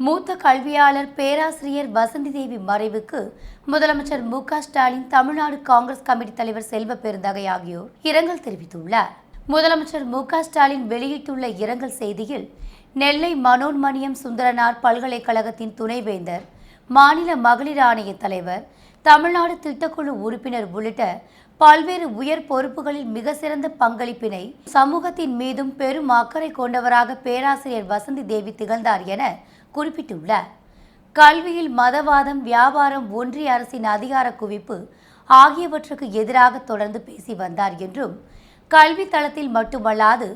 மூத்த கல்வியாளர் பேராசிரியர் வசந்தி தேவி மறைவுக்கு முதலமைச்சர் மு க ஸ்டாலின் தமிழ்நாடு காங்கிரஸ் கமிட்டி தலைவர் செல்வ பெருந்தகை ஆகியோர் இரங்கல் தெரிவித்துள்ளார். முதலமைச்சர் மு க ஸ்டாலின் வெளியிட்டுள்ள இரங்கல் செய்தியில் நெல்லை மனோன்மணியம் சுந்தரனார் பல்கலைக்கழகத்தின் துணைவேந்தர் மாநில மகளிர் ஆணைய தலைவர் தமிழ்நாடு திட்டக்குழு உறுப்பினர் உள்ளிட்ட பல்வேறு உயர் பொறுப்புகளில் மிக சிறந்த பங்களிப்பினை சமூகத்தின் மீதும் பெரும் அக்கறை கொண்டவராக பேராசிரியர் வசந்தி தேவி திகழ்ந்தார் என குறிப்பிட்டுள்ளார் கல்வியில் மதவாதம் வியாபாரம் ஒன்றிய அரசின் அதிகார குவிப்பு ஆகியவற்றுக்கு எதிராக தொடர்ந்து பேசி வந்தார் என்றும் கல்வி தளத்தில் மட்டுமல்லாது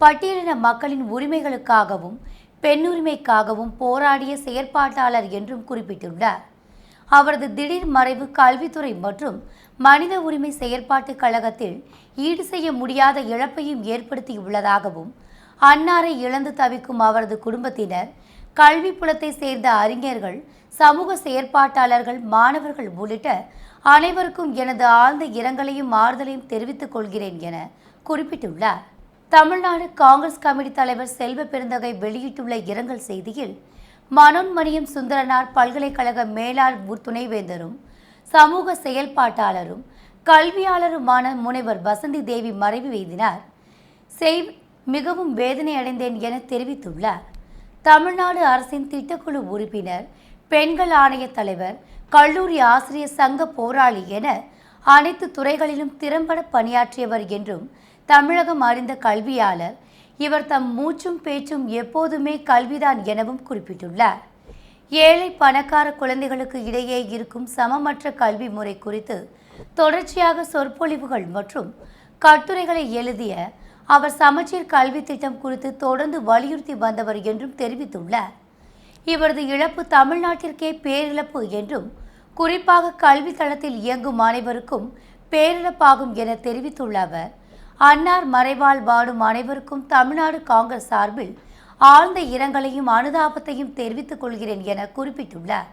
பட்டியலின மக்களின் உரிமைகளுக்காகவும் பெண்ணுரிமைக்காகவும் போராடிய செயற்பாட்டாளர் என்றும் குறிப்பிட்டுள்ளார். அவரது திடீர் மறைவு கல்வித்துறை மற்றும் மனித உரிமை செயற்பாட்டு கழகத்தில் ஈடு செய்ய முடியாத இழப்பையும் ஏற்படுத்தியுள்ளதாகவும் அன்னாரை இழந்து தவிக்கும் அவரது குடும்பத்தினர் கல்வி புலத்தை சேர்ந்த அறிஞர்கள் சமூக செயற்பாட்டாளர்கள் மாணவர்கள் உள்ளிட்ட அனைவருக்கும் எனது ஆழ்ந்த இரங்கலையும் ஆறுதலையும் தெரிவித்துக் கொள்கிறேன் என குறிப்பிட்டுள்ளார். தமிழ்நாடு காங்கிரஸ் கமிட்டி தலைவர் செல்வ பெருந்தகை வெளியிட்டுள்ள இரங்கல் செய்தியில் மனோன்மணியம் சுந்தரனார் பல்கலைக்கழக மேலாள் துணைவேந்தரும் சமூக செயல்பாட்டாளரும் கல்வியாளருமான முனைவர் வசந்தி தேவி மறைவு எய்தினார். செய் மிகவும் வேதனை அடைந்தேன் என தெரிவித்துள்ளார். தமிழ்நாடு அரசின் திட்டக்குழு உறுப்பினர் பெண்கள் ஆணைய தலைவர் கல்லூரி ஆசிரியர் சங்க போராளி என அனைத்து துறைகளிலும் திறம்பட பணியாற்றியவர் என்றும் தமிழகம் அறிந்த கல்வியாளர் இவர் தம் மூச்சும் பேச்சும் எப்போதுமே கல்விதான் எனவும் குறிப்பிட்டுள்ளார். ஏழை பணக்கார குழந்தைகளுக்கு இடையே இருக்கும் சமமற்ற கல்வி முறை குறித்து தொடர்ச்சியாக சொற்பொழிவுகள் மற்றும் கட்டுரைகளை எழுதிய அவர் சமச்சீர் கல்வி திட்டம் குறித்து தொடர்ந்து வலியுறுத்தி வந்தவர் என்றும் தெரிவித்துள்ளார். இவரது இழப்பு தமிழ்நாட்டிற்கே பேரிழப்பு என்றும் குறிப்பாக கல்வி தளத்தில் இயங்கும் அனைவருக்கும் பேரிழப்பாகும் என தெரிவித்துள்ள அவர் அன்னார் மறைவால் வாடும் அனைவருக்கும் தமிழ்நாடு காங்கிரஸ் சார்பில் ஆழ்ந்த இரங்கலையும் அனுதாபத்தையும் தெரிவித்துக் கொள்கிறேன் என குறிப்பிட்டுள்ளார்.